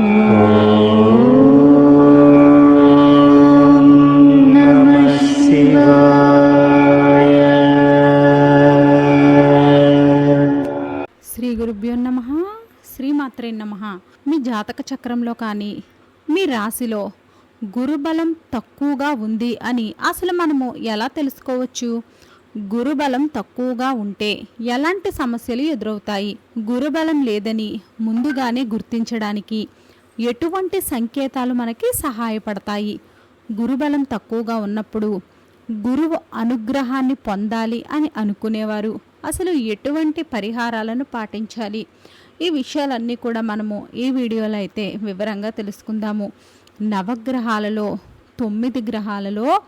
శ్రీ గురుభ్యో నమ శ్రీమాత్రే నమ. మీ జాతక చక్రంలో కానీ మీ రాశిలో గురుబలం తక్కువగా ఉంది అని అసలు మనము ఎలా తెలుసుకోవచ్చు? గురుబలం తక్కువగా ఉంటే ఎలాంటి సమస్యలు ఎదురవుతాయి? గురుబలం లేదని ముందుగానే గుర్తించడానికి ఎటువంటి సంకేతాలు మనకి సహాయపడతాయి? గురుబలం తక్కువగా ఉన్నప్పుడు గురువు అనుగ్రహాన్ని పొందాలి అని అనుకునేవారు. అసలు ఎటువంటి పరిహారాలను పాటించాలి? ఈ విషయాలన్నీ కూడా మనము ఈ వీడియోలో అయితే వివరంగా తెలుసుకుందాము. నవగ్రహాలలో తొమ్మిది గ్రహాలలో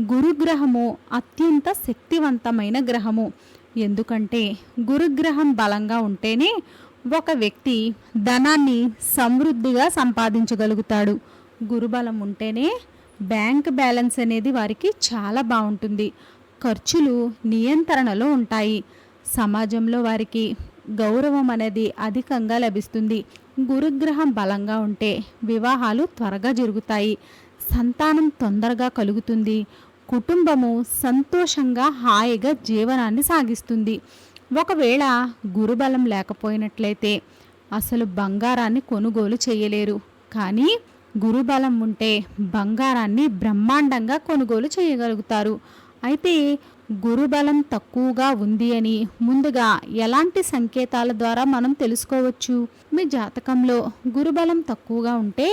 గురుగ్రహము అత్యంత శక్తివంతమైన గ్రహము. ఎందుకంటే గురుగ్రహం బలంగా ఉంటేనే ఒక వ్యక్తి ధనాన్ని సమృద్ధిగా సంపాదించగలుగుతాడు. గురుబలం ఉంటేనే బ్యాంక్ బ్యాలెన్స్ అనేది వారికి చాలా బాగుంటుంది. ఖర్చులు నియంత్రణలో ఉంటాయి. సమాజంలో వారికి గౌరవం అనేది అధికంగా లభిస్తుంది. గురుగ్రహం బలంగా ఉంటే వివాహాలు త్వరగా జరుగుతాయి. సంతానం తొందరగా కలుగుతుంది. కుటుంబము సంతోషంగా హాయిగా జీవనాన్ని సాగిస్తుంది. ఒకవేళ గురుబలం లేకపోయినట్లయితే అసలు బంగారాన్ని కొనుగోలు చేయలేరు. కానీ గురుబలం ఉంటే బంగారాన్ని బ్రహ్మాండంగా కొనుగోలు చేయగలుగుతారు. అయితే గురుబలం తక్కువగా ఉంది అని ముందుగా ఎలాంటి సంకేతాల ద్వారా మనం తెలుసుకోవచ్చు? మీ జాతకంలో గురుబలం తక్కువగా ఉంటే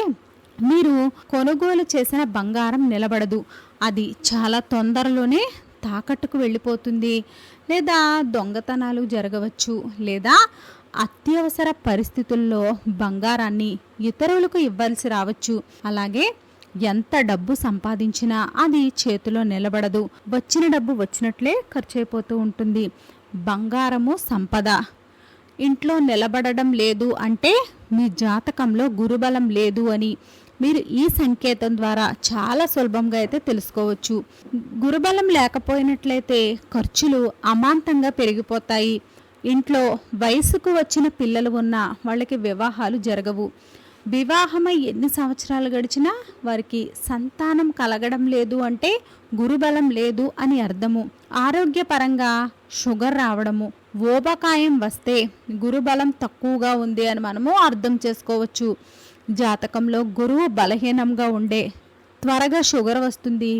మీరు కొనుగోలు చేసిన బంగారం నిలబడదు. అది చాలా తొందరలోనే తాకట్టుకు వెళ్ళిపోతుంది. లేదా దొంగతనాలు జరగవచ్చు లేదా అత్యవసర పరిస్థితుల్లో బంగారాన్ని ఇతరులకు ఇవ్వాల్సి రావచ్చు. అలాగే ఎంత డబ్బు సంపాదించినా అది చేతిలో నిలబడదు. వచ్చిన డబ్బు వచ్చినట్లే ఖర్చు అయిపోతూ ఉంటుంది. బంగారము సంపద. ఇంట్లో నిలబడడం లేదు అంటే మీ జాతకంలో గురుబలం లేదు అని మీరు ఈ సంకేతం ద్వారా చాలా సులభంగా అయితే తెలుసుకోవచ్చు. గురుబలం లేకపోయినట్లయితే ఖర్చులు అమాంతంగా పెరిగిపోతాయి. ఇంట్లో వయసుకు వచ్చిన పిల్లలు ఉన్నా వాళ్ళకి వివాహాలు జరగవు. వివాహమై ఎన్ని సంవత్సరాలు గడిచినా వారికి సంతానం కలగడం లేదు అంటే గురుబలం లేదు అని అర్థము. ఆరోగ్యపరంగా షుగర్ రావడము ఓబకాయం వస్తే గురుబలం తక్కువగా ఉంది అని మనము అర్థం చేసుకోవచ్చు. జాతకంలో గురువు బలహీనంగా ఉండే త్వరగా షుగర్ వస్తుంది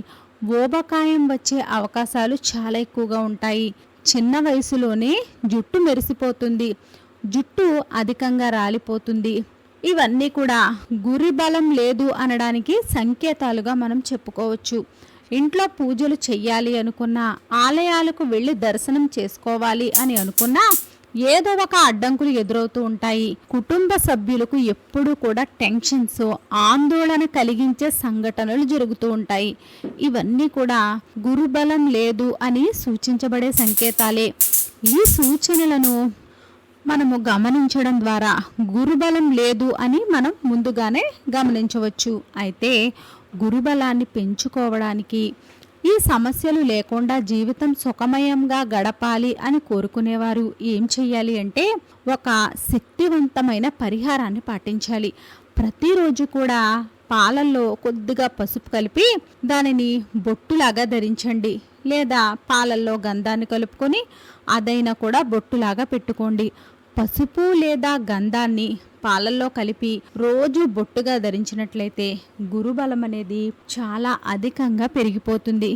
ఓబకాయం వచ్చే అవకాశాలు చాలా ఎక్కువగా ఉంటాయి. చిన్న వయసులోనే జుట్టు మెరిసిపోతుంది జుట్టు అధికంగా రాలిపోతుంది. ఇవన్నీ కూడా గురి బలం లేదు అనడానికి సంకేతాలుగా మనం చెప్పుకోవచ్చు. ఇంట్లో పూజలు చెయ్యాలి అనుకున్నా ఆలయాలకు వెళ్ళి దర్శనం చేసుకోవాలి అని అనుకున్నా ఏదో ఒక అడ్డంకులు ఎదురవుతూ ఉంటాయి. కుటుంబ సభ్యులకు ఎప్పుడూ కూడా టెన్షన్స్ ఆందోళన కలిగించే సంఘటనలు జరుగుతూ ఉంటాయి. ఇవన్నీ కూడా గురుబలం లేదు అని సూచించబడే సంకేతాలే. ఈ సూచనలను మనము గమనించడం ద్వారా గురుబలం లేదు అని మనం ముందుగానే గమనించవచ్చు. అయితే గురుబలాన్ని పెంచుకోవడానికి ఈ సమస్యలు లేకుండా జీవితం సుఖమయంగా గడపాలి అని కోరుకునేవారు. ఏం చేయాలి అంటే ఒక శక్తివంతమైన పరిహారాన్ని పాటించాలి. ప్రతిరోజు కూడా పాలల్లో కొద్దిగా పసుపు కలిపి దానిని బొట్టులాగా ధరించండి. లేదా పాలల్లో గంధాన్ని కలుపుకొని అదైనా కూడా బొట్టులాగా పెట్టుకోండి. పసుపు లేదా గంధాన్ని పాలల్లో కలిపి రోజు బొట్టుగా ధరించినట్లయితే గురుబలం అనేది చాలా అధికంగా పెరిగిపోతుంది.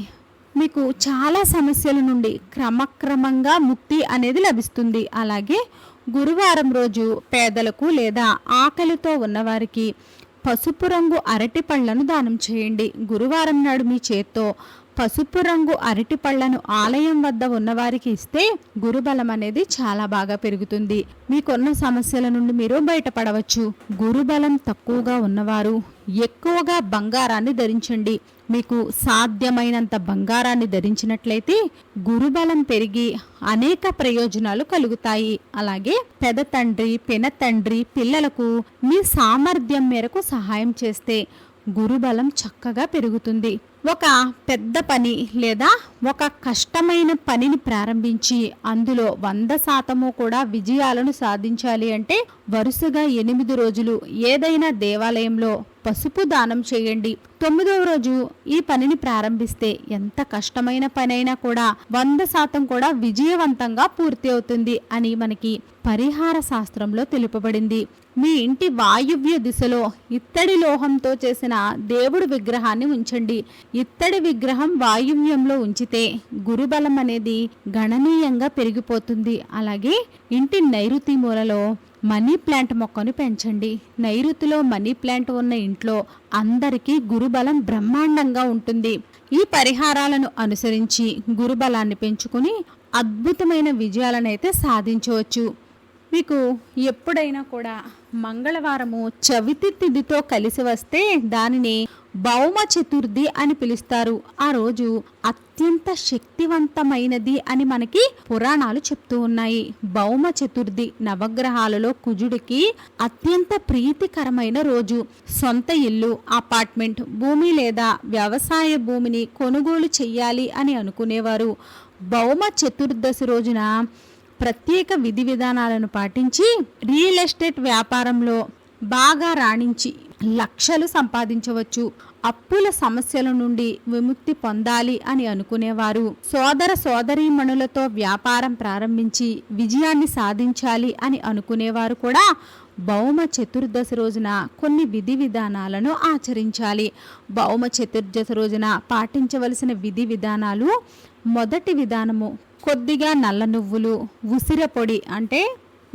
మీకు చాలా సమస్యల నుండి క్రమక్రమంగా ముక్తి అనేది లభిస్తుంది. అలాగే గురువారం రోజు పేదలకు లేదా ఆకలితో ఉన్నవారికి పసుపు రంగు అరటి పళ్ళను దానం చేయండి. గురువారం నాడు మీ చేత్తో పసుపు రంగు అరటి పళ్ళను ఆలయం వద్ద ఉన్నవారికి ఇస్తే గురుబలం అనేది చాలా బాగా పెరుగుతుంది. మీకున్న సమస్యల నుండి మీరు బయటపడవచ్చు. గురుబలం తక్కువగా ఉన్నవారు ఎక్కువగా బంగారాన్ని ధరించండి. మీకు సాధ్యమైనంత బంగారాన్ని ధరించినట్లయితే గురుబలం పెరిగి అనేక ప్రయోజనాలు కలుగుతాయి. అలాగే పెద తండ్రి పెన తండ్రి పిల్లలకు మీ సామర్థ్యం మేరకు సహాయం చేస్తే గురుబలం చక్కగా పెరుగుతుంది. ఒక పెద్ద పని లేదా ఒక కష్టమైన పనిని ప్రారంభించి అందులో వంద శాతము కూడా విజయాలను సాధించాలి అంటే వరుసగా ఎనిమిది రోజులు ఏదైనా దేవాలయంలో పసుపు దానం చేయండి. తొమ్మిదవ రోజు ఈ పనిని ప్రారంభిస్తే ఎంత కష్టమైన పనైనా కూడా వంద శాతం కూడా విజయవంతంగా పూర్తి అవుతుంది అని మనకి పరిహార శాస్త్రంలో తెలుపబడింది. మీ ఇంటి వాయువ్య దిశలో ఇత్తడి లోహంతో చేసిన దేవుడి విగ్రహాన్ని ఉంచండి. ఇత్తడి విగ్రహం వాయువ్యంలో ఉంచితే గురుబలం అనేది గణనీయంగా పెరిగిపోతుంది. అలాగే ఇంటి నైరుతి మూలలో మనీ ప్లాంట్ మొక్కను పెంచండి. నైరుతిలో మనీ ప్లాంట్ ఉన్న ఇంట్లో అందరికీ గురుబలం బ్రహ్మాండంగా ఉంటుంది. ఈ పరిహారాలను అనుసరించి గురుబలాన్ని పెంచుకుని అద్భుతమైన విజయాలను అయితే సాధించవచ్చు. మీకు ఎప్పుడైనా కూడా మంగళవారము చవితి తిథితో కలిసి వస్తే దానిని భౌమ చతుర్థి అని పిలుస్తారు. ఆ రోజు అత్యంత శక్తివంతమైనది అని మనకి పురాణాలు చెప్తూ ఉన్నాయి. భౌమ చతుర్థి నవగ్రహాలలో కుజుడికి అత్యంత ప్రీతికరమైన రోజు. సొంత ఇల్లు అపార్ట్మెంట్ భూమి లేదా వ్యవసాయ భూమిని కొనుగోలు చెయ్యాలి అని అనుకునేవారు. భౌమ చతుర్దశి రోజున ప్రత్యేక విధి విధానాలను పాటించి రియల్ ఎస్టేట్ వ్యాపారంలో బాగా రాణించి లక్షలు సంపాదించవచ్చు. అప్పుల సమస్యల నుండి విముక్తి పొందాలి అని అనుకునేవారు. సోదర సోదరీమణులతో వ్యాపారం ప్రారంభించి విజయాన్ని సాధించాలి అని అనుకునేవారు కూడా భౌమ చతుర్దశి రోజున కొన్ని విధి విధానాలను ఆచరించాలి. భౌమ చతుర్దశి రోజున పాటించవలసిన విధి విధానాలు మొదటి విధానము కొద్దిగా నల్ల నువ్వులు ఉసిర పొడి అంటే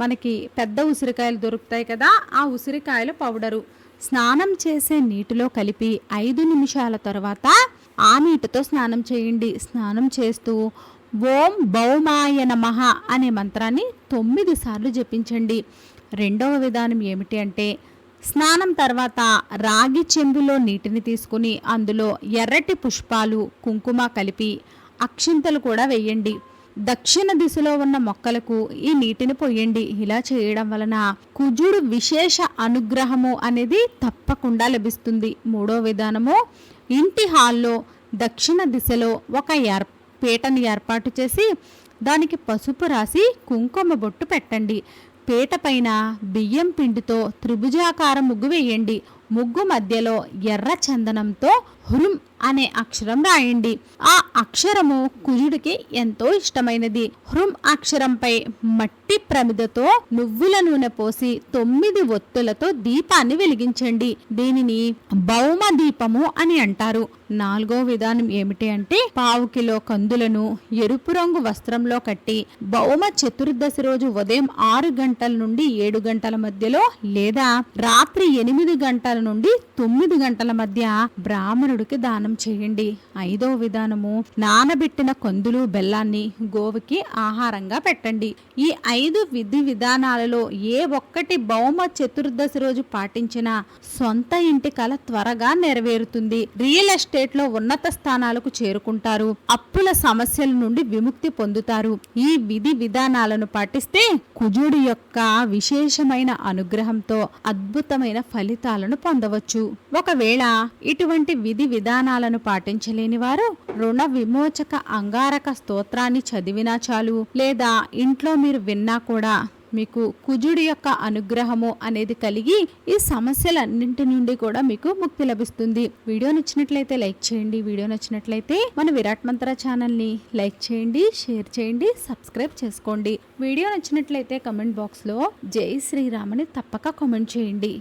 మనకి పెద్ద ఉసిరికాయలు దొరుకుతాయి కదా ఆ ఉసిరికాయల పౌడరు. స్నానం చేసే నీటిలో కలిపి ఐదు నిమిషాల తర్వాత ఆ నీటితో స్నానం చేయండి. స్నానం చేస్తూ ఓం భౌమాయ నమః అనే మంత్రాన్ని తొమ్మిది సార్లు జపించండి. రెండవ విధానం ఏమిటి అంటే స్నానం తర్వాత రాగి చెంబులో నీటిని తీసుకుని అందులో ఎర్రటి పుష్పాలు కుంకుమ కలిపి అక్షింతలు కూడా వేయండి. దక్షిణ దిశలో ఉన్న మొక్కలకు ఈ నీటిని పోయండి. ఇలా చేయడం వలన కుజుడు విశేష అనుగ్రహము అనేది తప్పకుండా లభిస్తుంది. మూడో విధానము ఇంటి హాల్లో దక్షిణ దిశలో ఒక ఏర్ పీటను ఏర్పాటు చేసి దానికి పసుపు రాసి కుంకుమ బొట్టు పెట్టండి. పీట పైన బియ్యం పిండితో త్రిభుజాకార ముగ్గు వేయండి. ముగ్గు మధ్యలో ఎర్ర చందనంతో హురుం అనే అక్షరం రాయండి. ఆ అక్షరము కుజుడికి ఎంతో ఇష్టమైనది. హృం అక్షరంపై మట్టి ప్రమిదతో నువ్వుల నూనె పోసి తొమ్మిది ఒత్తులతో దీపాన్ని వెలిగించండి. దీనిని భౌమ దీపము అని అంటారు. నాలుగో విధానం ఏమిటి అంటే పావు కిలో కందులను ఎరుపు రంగు వస్త్రంలో కట్టి భౌమ చతుర్దశి రోజు ఉదయం ఆరు గంటల నుండి ఏడు గంటల మధ్యలో లేదా రాత్రి ఎనిమిది గంటల నుండి తొమ్మిది గంటల మధ్య బ్రాహ్మణుడు బ్రాహ్మణుడికి దానం చేయండి. ఐదో విధానము నానబెట్టిన కందులు బెల్లాన్ని గోవుకి ఆహారంగా పెట్టండి. ఈ ఐదు విధి విధానాలలో ఏ ఒక్కటి భౌమ చతుర్దశి రోజు పాటించినా సొంత ఇంటి కళ త్వరగా నెరవేరుతుంది. రియల్ ఎస్టేట్లో ఉన్నత స్థానాలకు చేరుకుంటారు. అప్పుల సమస్యల నుండి విముక్తి పొందుతారు. ఈ విధి విధానాలను పాటిస్తే కుజుడి యొక్క విశేషమైన అనుగ్రహంతో అద్భుతమైన ఫలితాలను పొందవచ్చు. ఒకవేళ ఇటువంటి విధి విధానాలను పాటించలేని వారు రుణ విమోచక అంగారక స్తోత్రాన్ని చదివినా చాలు లేదా ఇంట్లో మీరు విన్నా కూడా మీకు కుజుడి యొక్క అనుగ్రహము అనేది కలిగి ఈ సమస్యలన్నింటి నుండి కూడా మీకు ముక్తి లభిస్తుంది. వీడియో నచ్చినట్లయితే లైక్ చేయండి. వీడియో నచ్చినట్లయితే మన విరాట్ మంత్ర ఛానల్ని లైక్ చేయండి షేర్ చేయండి సబ్స్క్రైబ్ చేసుకోండి. వీడియో నచ్చినట్లయితే కమెంట్ బాక్స్లో జై శ్రీరామ్ అని తప్పక కామెంట్ చేయండి.